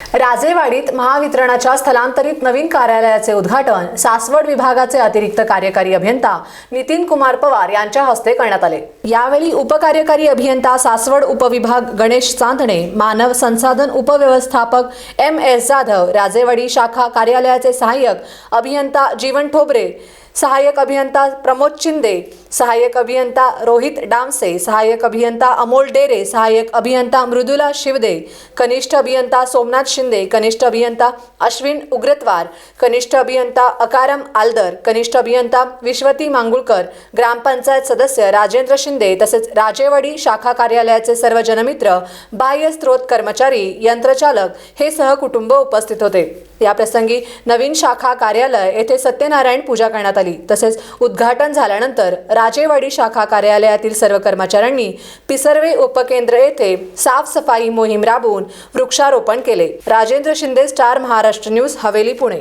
राजेवाडीत महावितरणाच्या स्थलांतरित नवीन कार्यालयाचे उद्घाटन सासवड विभागाचे अतिरिक्त कार्यकारी अभियंता नितीन कुमार पवार यांच्या हस्ते करण्यात आले. यावेळी उपकार्यकारी अभियंता सासवड उपविभाग गणेश चांदणे मानव संसाधन उपव्यवस्थापक एम एस जाधव राजेवाडी शाखा कार्यालयाचे सहाय्यक अभियंता जीवन ठोबरे सहाय्यक अभियंता प्रमोद शिंदे सहाय्यक अभियंता रोहित डामसे सहाय्यक अभियंता अमोल डेरे सहाय्यक अभियंता मृदुला शिवदे कनिष्ठ अभियंता सोमनाथ शिंदे कनिष्ठ अभियंता अश्विन उग्रतवार कनिष्ठ अभियंता अकारम आलदर कनिष्ठ अभियंता विश्वती मांगुळकर ग्रामपंचायत सदस्य राजेंद्र शिंदे तसेच राजेवाडी शाखा कार्यालयाचे सर्व जनमित्र बाह्य स्त्रोत कर्मचारी यंत्रचालक हे सहकुटुंब उपस्थित होते. याप्रसंगी नवीन शाखा कार्यालय येथे सत्यनारायण पूजा करण्यात आली. तसेच उद्घाटन झाल्यानंतर राजेवाडी शाखा कार्यालयातील सर्व कर्मचाऱ्यांनी पिसर्वे उपकेंद्र येथे साफसफाई मोहीम राबवून वृक्षारोपण केले. Rajendra Shinde star Maharashtra news Haveli Pune.